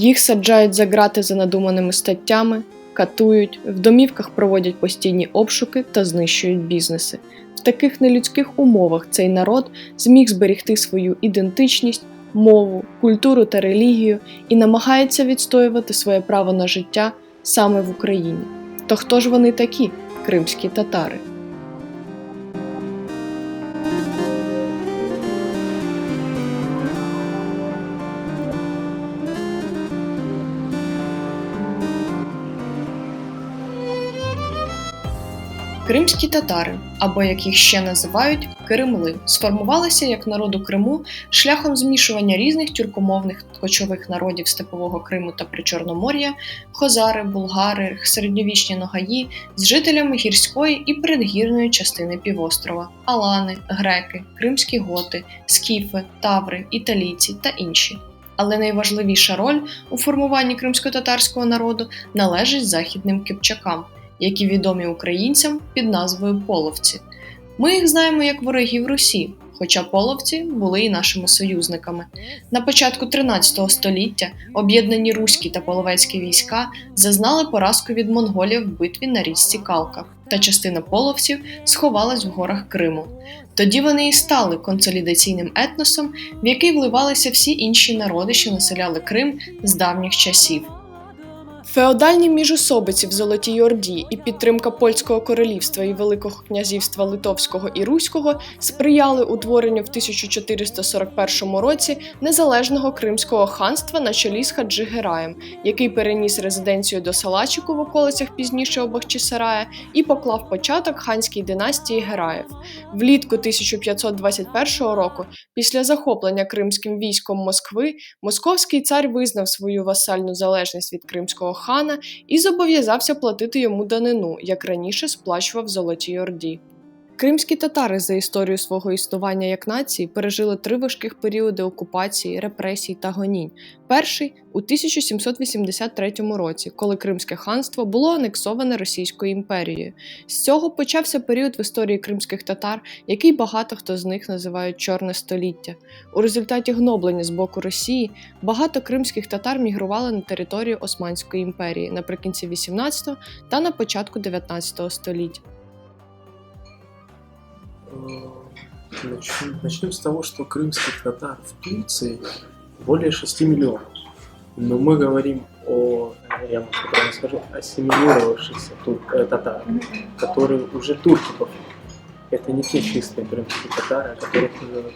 Їх саджають за грати за надуманими статтями, катують, в домівках проводять постійні обшуки та знищують бізнеси. В таких нелюдських умовах цей народ зміг зберегти свою ідентичність, мову, культуру та релігію і намагається відстоювати своє право на життя саме в Україні. То хто ж вони такі, кримські татари? Кримські татари, або як їх ще називають Киримли, сформувалися як народу Криму шляхом змішування різних тюркомовних кочових народів Степового Криму та Причорномор'я, хозари, булгари, середньовічні ногаї з жителями гірської і передгірної частини півострова, алани, греки, кримські готи, скіфи, таври, італійці та інші. Але найважливіша роль у формуванні кримсько-татарського народу належить західним кипчакам які відомі українцям під назвою половці. Ми їх знаємо як ворогів Русі, хоча половці були і нашими союзниками. На початку 13 століття об'єднані руські та половецькі війська зазнали поразку від монголів в битві на річці Калка, та частина половців сховалась в горах Криму. Тоді вони і стали консолідаційним етносом, в який вливалися всі інші народи, що населяли Крим з давніх часів. Феодальні міжособиці в Золотій Орді і підтримка польського королівства і Великого князівства Литовського і Руського сприяли утворенню в 1441 році незалежного Кримського ханства на чолі з Хаджигераєм, який переніс резиденцію до Салачику в околицях пізніше Обахчисарая і поклав початок ханській династії Гераїв. Влітку 1521 року, після захоплення кримським військом Москви, московський цар визнав свою васальну залежність від Кримського хана і зобов'язався платити йому данину, як раніше сплачував Золотій Орді. Кримські татари за історію свого існування як нації пережили три важких періоди окупації, репресій та гонінь. Перший у 1783 році, коли Кримське ханство було анексоване Російською імперією. З цього почався період в історії кримських татар, який багато хто з них називають Чорне століття. У результаті гноблення з боку Росії багато кримських татар мігрували на територію Османської імперії наприкінці 18 та на початку 19 століття. Начнем, начнем с того, что крымских татар в Турции более 6 миллионов. Но мы говорим о, я правильно скажу, ассимилировавшихся э, татар, которые уже турки по факту. Це не ті чисті кримські татари, яких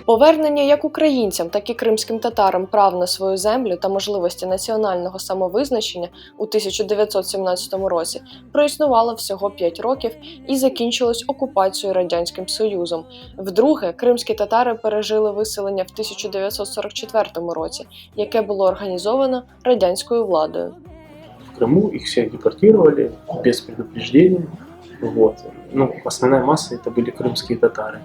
повернення як українцям, так і кримським татарам прав на свою землю та можливості національного самовизначення у 1917 році проіснувало всього 5 років і закінчилось окупацією радянським союзом. Вдруге, кримські татари пережили виселення в 1944 році, яке було організовано радянською владою. В Криму їх всіх депортували без предупреждения. Вот. Ну, основная масса это были крымские татары.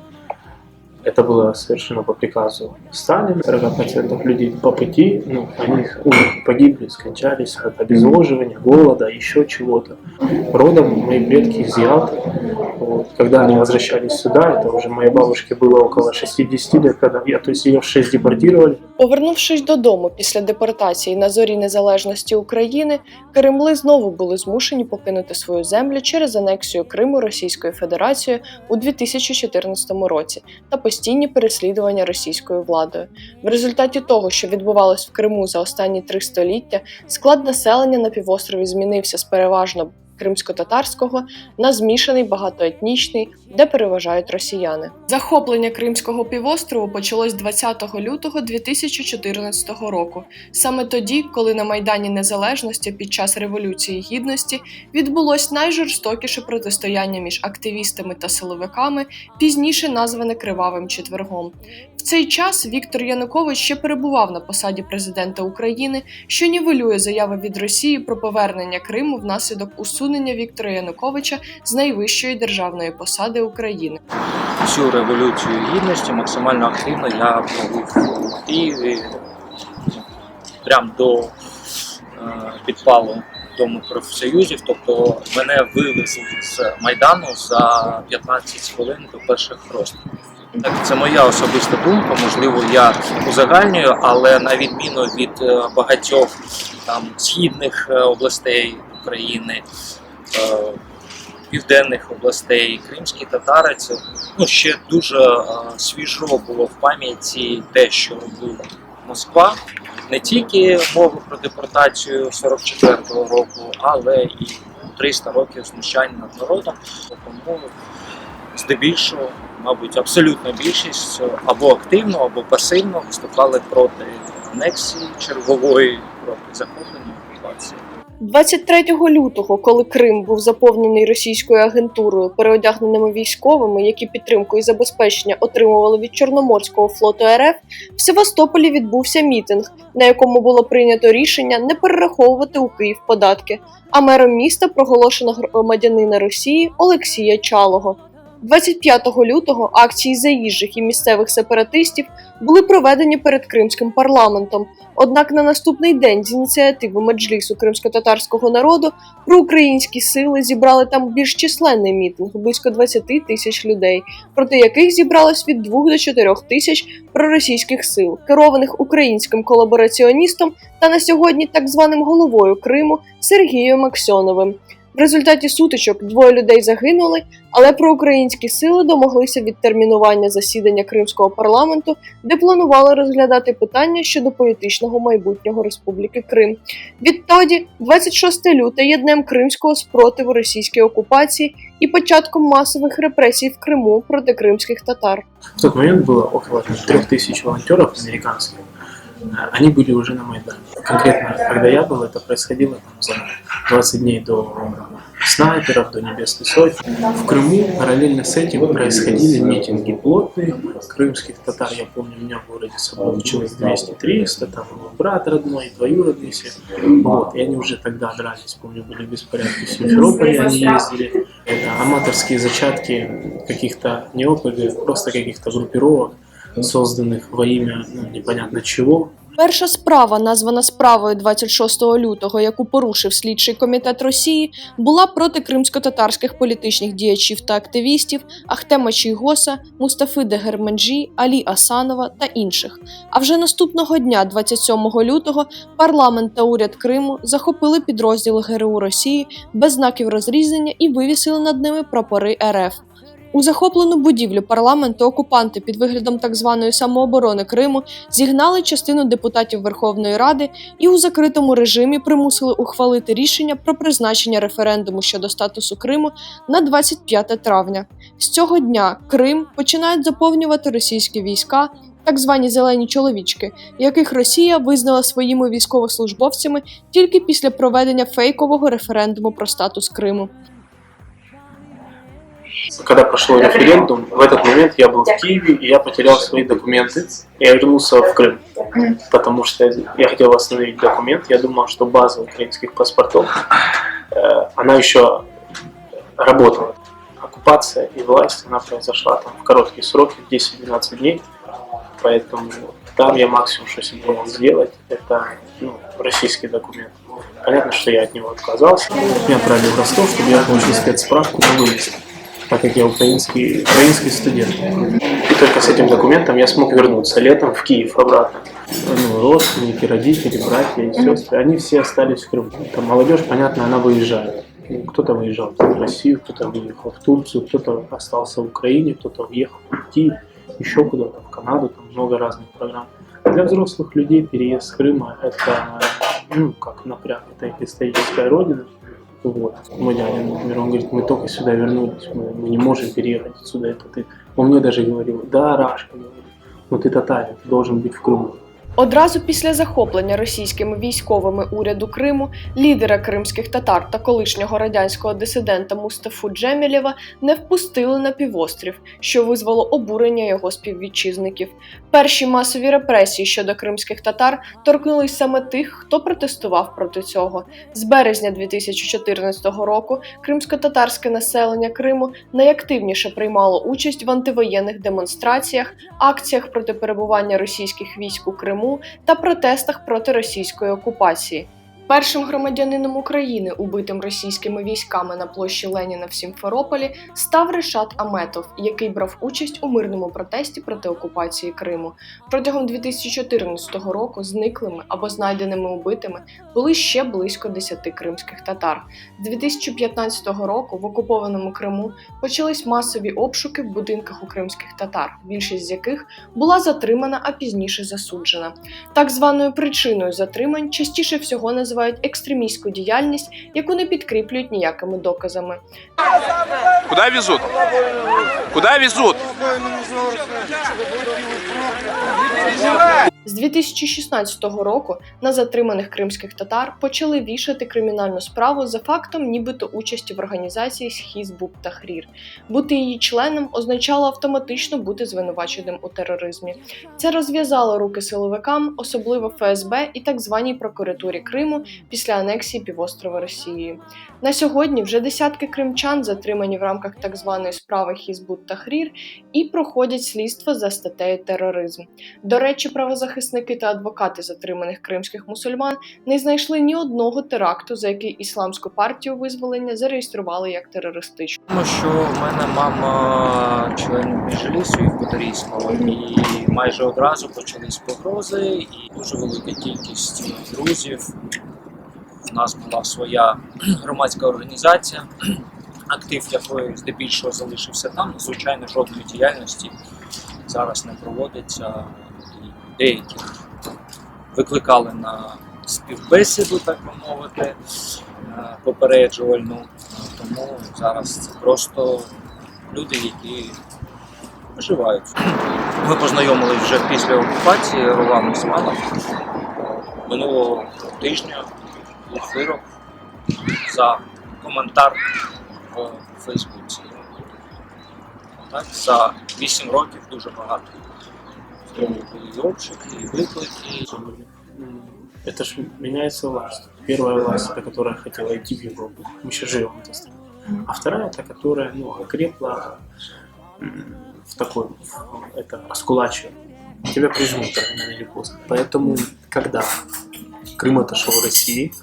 Это было совершено по приказу Сталина. 40% людей по пути, ну, они умерли, погибли, скончались от обезвоживания, голода, еще чего-то. Родом мои предки из Ялты. Вот. Когда они возвращались сюда, это уже моей бабушке было около 60 лет, когда я, то есть ее в 6 депортировали. Повернувшись додому після депортації на зорі незалежності України, Кремли знову були змушені покинути свою землю через анексію Криму Російською Федерацією у 2014 році та постійні переслідування російською владою. В результаті того, що відбувалось в Криму за останні три століття, склад населення на півострові змінився з переважно кримсько-татарського на змішаний багатоетнічний, де переважають росіяни. Захоплення Кримського півострову почалось 20 лютого 2014 року, саме тоді, коли на Майдані Незалежності під час Революції Гідності відбулось найжорстокіше протистояння між активістами та силовиками, пізніше назване Кривавим четвергом. В цей час Віктор Янукович ще перебував на посаді президента України, що нівелює заяви від Росії про повернення Криму внаслідок усунення Віктора Януковича з найвищої державної посади України. Всю революцію гідності максимально активно я провів в Києві прямо до е, підпалу Дому профсоюзів. Тобто мене вивезли з майдану за 15 хвилин до перших розстрілів. Це моя особиста думка. Можливо, я узагальнюю, але на відміну від е, багатьох там східних е, областей України, е, південних областей, кримські татари, це ну, ще дуже свіжо було в пам'яті те, що робила Москва. Не тільки мова про депортацію 44-го року, але і 300 років знущань над народом. Тому здебільшого, мабуть, абсолютна більшість або активно, або пасивно виступали проти анексії чергової, проти захоплення окупації. 23 лютого, коли Крим був заповнений російською агентурою, переодягненими військовими, які підтримку і забезпечення отримували від Чорноморського флоту РФ, в Севастополі відбувся мітинг, на якому було прийнято рішення не перераховувати у Київ податки. А мером міста проголошено громадянина Росії Олексія Чалого. 25 лютого акції заїжджих і місцевих сепаратистів були проведені перед кримським парламентом. Однак на наступний день з ініціативи меджлісу кримсько-татарського народу проукраїнські сили зібрали там більш численний мітинг близько 20 тисяч людей, проти яких зібралось від 2 до 4 тисяч проросійських сил, керованих українським колабораціоністом та на сьогодні так званим головою Криму Сергієм Аксьоновим. В результаті сутичок двоє людей загинули, але проукраїнські сили домоглися відтермінування засідання кримського парламенту, де планували розглядати питання щодо політичного майбутнього Республіки Крим. Відтоді, 26 лютого є днем кримського спротиву російській окупації і початком масових репресій в Криму проти кримських татар. В тот момент было около 3000 волонтеров американских. Э, Они были уже на Майдане. Конкретно, когда я был, это происходило там, за 20 дней до снайперов, до Небесной Сотни. В Крыму параллельно с этим происходили митинги плотные. Крымских татар, я помню, у меня в городе собрал человек 200-300, там мой брат родной, двоюродный все. Вот, и они уже тогда дрались, помню, были беспорядки в Симферополе, они ездили. Это аматорские зачатки каких-то не ОПГ, просто каких-то группировок, созданных во имя ну, непонятно чего. Перша справа, названа справою 26 лютого, яку порушив слідчий комітет Росії, була проти кримсько-татарських політичних діячів та активістів Ахтема Чийгоса, Мустафи Дегерменджі, Алі Асанова та інших. А вже наступного дня, 27 лютого, парламент та уряд Криму захопили підрозділи ГРУ Росії без знаків розрізнення і вивісили над ними прапори РФ. У захоплену будівлю парламенту окупанти під виглядом так званої самооборони Криму зігнали частину депутатів Верховної Ради і у закритому режимі примусили ухвалити рішення про призначення референдуму щодо статусу Криму на 25 травня. З цього дня Крим починають заповнювати російські війська, так звані зелені чоловічки, яких Росія визнала своїми військовослужбовцями тільки після проведення фейкового референдуму про статус Криму. Когда прошел референдум, в этот момент я был в Киеве, и я потерял свои документы. Я вернулся в Крым, потому что я хотел восстановить документ. Я думал, что база украинских паспортов, э, она еще работала. Оккупация и власть, она произошла там в короткие сроки, 10-12 дней. Поэтому там я максимум, что себе мог сделать, это ну, российский документ. Понятно, что я от него отказался. Меня отправили в Ростов, чтобы я получил спецсправку на выезд так как я украинский, украинский студент. И только с этим документом я смог вернуться летом в Киев обратно. Ну, родственники, родители, братья и сестры, они все остались в Крыму. Там молодежь, понятно, она выезжает. Ну, Кто-то выезжал в Россию, кто-то выехал в Турцию, кто-то остался в Украине, кто-то уехал в Киев, еще куда-то, в Канаду, там много разных программ. Для взрослых людей переезд с Крыма – это, ну, как напряг, это их историческая родина. Вот. Мой дядя, например, он говорит, мы только сюда вернулись, мы, мы не можем переехать отсюда. Это ты. Он мне даже говорил, да, Рашка, говорит, ну ты татарин, ты должен быть в Крыму. Одразу після захоплення російськими військовими уряду Криму лідера кримських татар та колишнього радянського дисидента Мустафу Джемілєва не впустили на півострів, що визвало обурення його співвітчизників. Перші масові репресії щодо кримських татар торкнулись саме тих, хто протестував проти цього. З березня 2014 року кримсько-татарське населення Криму найактивніше приймало участь в антивоєнних демонстраціях, акціях проти перебування російських військ у Криму та протестах проти російської окупації. Першим громадянином України, убитим російськими військами на площі Леніна в Сімферополі, став Решат Аметов, який брав участь у мирному протесті проти окупації Криму. Протягом 2014 року зниклими або знайденими убитими були ще близько 10 кримських татар. З 2015 року в окупованому Криму почались масові обшуки в будинках у кримських татар, більшість з яких була затримана, а пізніше засуджена. Так званою причиною затримань частіше всього називають екстремістську діяльність, яку не підкріплюють ніякими доказами. Куда везут? Куда везут? З 2016 року на затриманих кримських татар почали вішати кримінальну справу за фактом нібито участі в організації Хізбуб Тахрір. Бути її членом означало автоматично бути звинуваченим у тероризмі. Це розв'язало руки силовикам, особливо ФСБ і так званій прокуратурі Криму після анексії півострова Росією. На сьогодні вже десятки кримчан затримані в рамках так званої справи Хізбут Тахрір і проходять слідство за статтею тероризм. До речі, правозахисники та адвокати затриманих кримських мусульман не знайшли ні одного теракту, за який ісламську партію визволення зареєстрували як терористичну. Що в мене мама член Меджлісу Євпаторійського, і майже одразу почались погрози, і дуже велика кількість друзів. У нас була своя громадська організація, актив якої здебільшого залишився там. Звичайно, жодної діяльності зараз не проводиться. І деяких викликали на співбесіду, так би мовити, е, попереджувальну. Тому зараз це просто люди, які виживають. Ми познайомились вже після окупації Ролан Усманов. Минулого тижня був вирок за коментар в Фейсбуці. Так, за 8 років дуже багато. І обшуки, і виклики. М, Это же меняется власть. Первая власть, та, которая хотела идти в Европу. Мы сейчас живем в этой стране. А вторая, та, которая ну, окрепла в такой, в, это, раскулачивание. Тебя прижмут рано или поздно. Поэтому, когда Крым отошел России,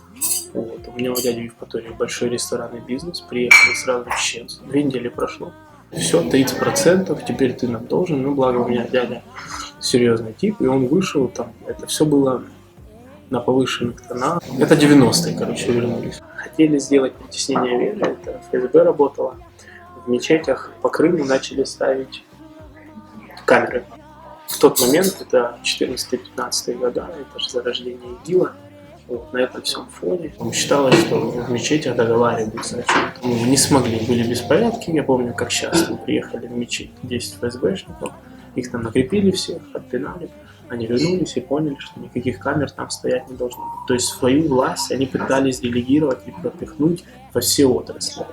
вот, у меня у дяди в Евпатории большой ресторанный бизнес, приехали сразу чеченцы. Две недели прошло. Все, 30%, теперь ты нам должен. Ну, благо у меня дядя серьезный тип, и он вышел там. Это все было на повышенных тонах. Это 90-е, короче, вернулись. Хотели сделать притеснение веры, это ФСБ работало. В мечетях по Крыму начали ставить камеры. В тот момент, это 14-15 года, это же зарождение ИГИЛа, вот, на этом всем фоне. Считалось, что в мечетях договариваются о чем-то. Не смогли, были беспорядки, я помню, как сейчас мы приехали в мечеть, 10 ФСБшников, их там накрепили всех, отпинали. Они вернулись и поняли, что никаких камер там стоять не должно быть. То есть свою власть они пытались делегировать и пропихнуть во все отрасли.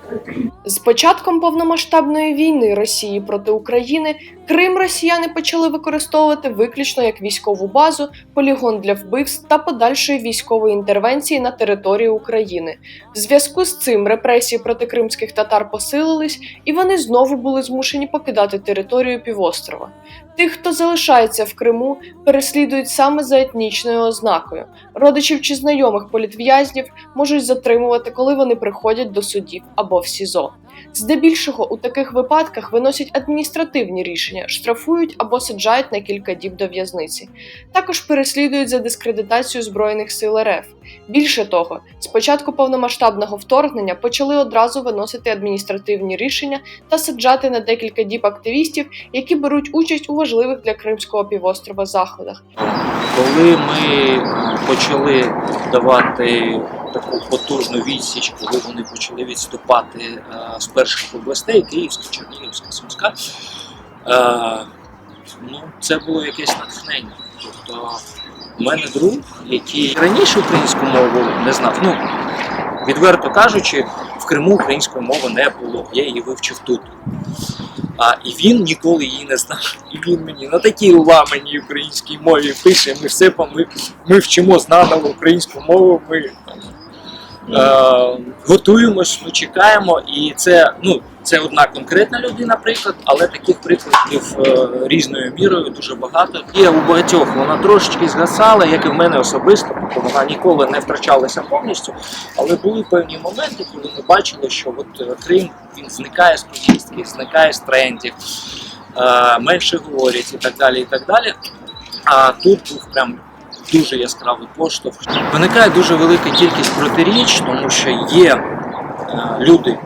З початком повномасштабної війни Росії проти України Крим росіяни почали використовувати виключно як військову базу, полігон для вбивств та подальшої військової інтервенції на території України. В зв'язку з цим репресії проти кримських татар посилились, і вони знову були змушені покидати територію півострова. Тих, хто залишається в Криму, переслідують саме за етнічною ознакою. Родичів чи знайомих політв'язнів можуть затримувати, коли вони приходять до судів або в СІЗО. Здебільшого у таких випадках виносять адміністративні рішення, штрафують або саджають на кілька діб до в'язниці. Також переслідують за дискредитацію збройних сил РФ. Більше того, з початку повномасштабного вторгнення почали одразу виносити адміністративні рішення та саджати на декілька діб активістів, які беруть участь у важливих для Кримського півострова заходах. Коли ми почали давати таку потужну відсіч, коли вони почали відступати е, з перших областей Київська, Чернігівська, Сумська, е, ну, це було якесь натхнення. Тобто, у мене друг, який раніше українську мову не знав. Ну, відверто кажучи, в Криму української мови не було. Я її вивчив тут. А, і він ніколи її не знав. І він мені на такій ламаній українській мові пише, ми все ми, ми вчимо знаново українську мову, ми готуємось, ми чекаємо, і це ну це одна конкретна людина, приклад, але таких прикладів е, різною мірою дуже багато. Є у багатьох вона трошечки згасала, як і в мене особисто, тобто вона ніколи не втрачалася повністю. Але були певні моменти, коли ми бачили, що от е, Крим він зникає з повістки, зникає з трендів, е, менше говорять і так далі. І так далі. А тут був прям дуже яскравий поштовх. Виникає дуже велика кількість протиріч, тому що є е, люди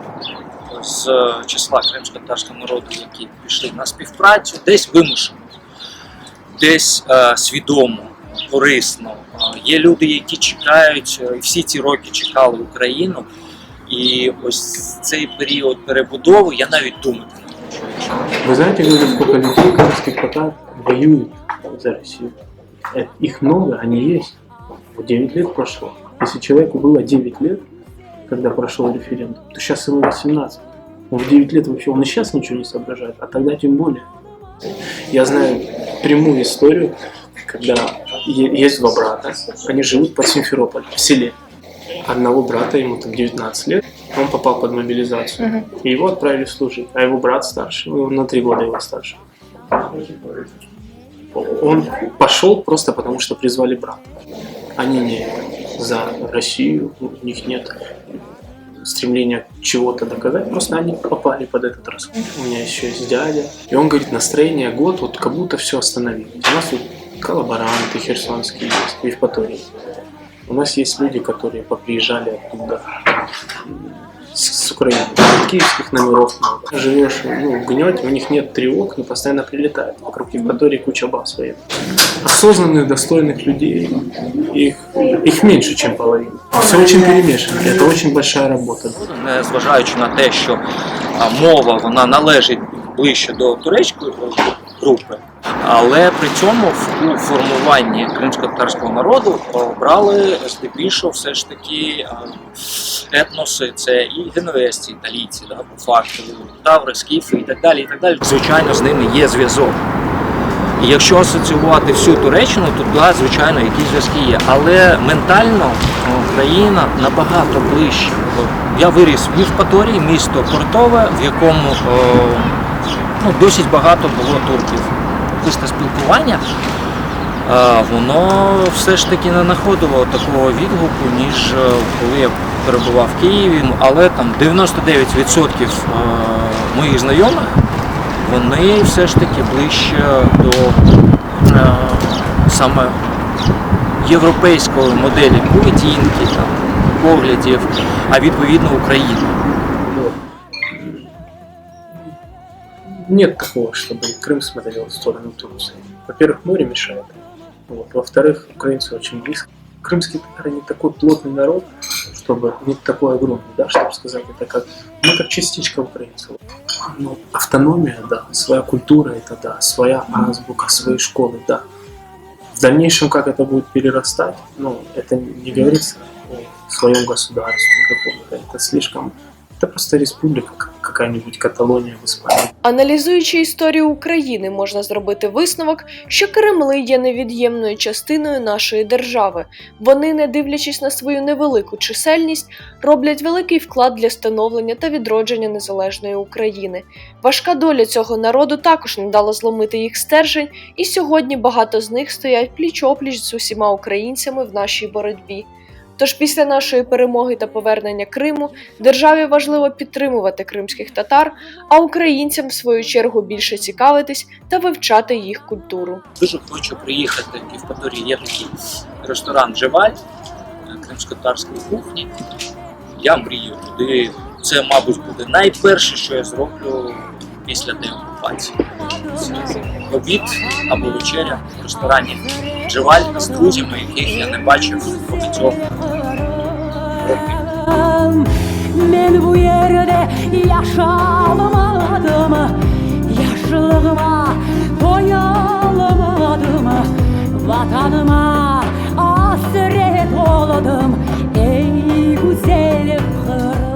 з числа кримсько-татарського народу, які пішли на співпрацю, десь вимушено, десь е, свідомо, корисно. Е, Є люди, які чекають, е, і всі ці роки чекали Україну. І ось цей період перебудови я навіть думати не можу. Вы знаете, говорю, сколько людей, крымских татар, воюют за Россию? Э, Их много, они есть. Вот 9 лет прошло. Если человеку было 9 лет, когда прошел референдум, то сейчас ему 18. Он в 9 лет вообще, он и сейчас ничего не соображает, а тогда тем более. Я знаю прямую историю, когда есть два брата, они живут под Симферополем, в селе. Одного брата, ему там 19 лет, он попал под мобилизацию. Мгм. И его отправили служить, а его брат старше, ну, на три года его старше. Он пошел просто потому, что призвали брата. Они не за Россию, у них нет стремления чего-то доказать, просто они попали под этот расход. У меня еще есть дядя, и он говорит, настроение год, вот как будто все остановилось. У нас тут коллаборанты херсонские есть, Евпатории. У нас есть люди, которые поприезжали оттуда, с, с Украины. Киевских номеров много. Живешь ну, в гнете, у них нет тревог, но постоянно прилетают. Вокруг Евпатории куча баз военных. Осознанных, достойных людей, их, их меньше, чем половина. Все очень перемешано. Это очень большая работа. не зважаючи на те, що а, мова вона належить ближче до турецької групи, але при цьому в- формуванні кримсько-татарського народу брали здебільшого все ж таки етноси, це і генуезці, італійці, да, по факту, таври, скіфи і так далі. І так далі. Звичайно, з ними є зв'язок. І якщо асоціювати всю Туреччину, то да, звичайно, якісь зв'язки є. Але ментально Україна набагато ближче. Я виріс в Євпаторії, місто портове, в якому ну, досить багато було турків. Після спілкування воно все ж таки не знаходило такого відгуку, ніж е, коли я перебував в Києві. Але там 99% е, моїх знайомих вони все ж таки ближче до е, саме європейської моделі поведінки, там, поглядів, а відповідно України. Нет такого, чтобы Крым смотрел в сторону Турции. Во-первых, море мешает. Вот. Во-вторых, украинцы очень близко. Крымские татары не такой плотный народ, чтобы не такой огромный, да, чтобы сказать, это как, ну, как частичка украинцев. Ну, автономия, да, своя культура, это да, своя азбука, свои школы, да. В дальнейшем, как это будет перерастать, ну, это не говорится о своем государстве каком-то, это слишком это просто республика, как какая-нибудь Каталония в Испании. Аналізуючи історію України, можна зробити висновок, що Кремли є невід'ємною частиною нашої держави. Вони, не дивлячись на свою невелику чисельність, роблять великий вклад для становлення та відродження незалежної України. Важка доля цього народу також не дала зломити їх стержень, і сьогодні багато з них стоять пліч-опліч з усіма українцями в нашій боротьбі. Тож після нашої перемоги та повернення Криму державі важливо підтримувати кримських татар, а українцям в свою чергу більше цікавитись та вивчати їх культуру. Дуже хочу приїхати в Євпаторії. Є такий ресторан Джеваль е, кримсько-татарської кухні. Я мрію туди. Це, мабуть, буде найперше, що я зроблю після деокупації окупації. Обід або вечеря в ресторані Джеваль з друзями, яких я не бачив багатьох років. Ey güzelim kır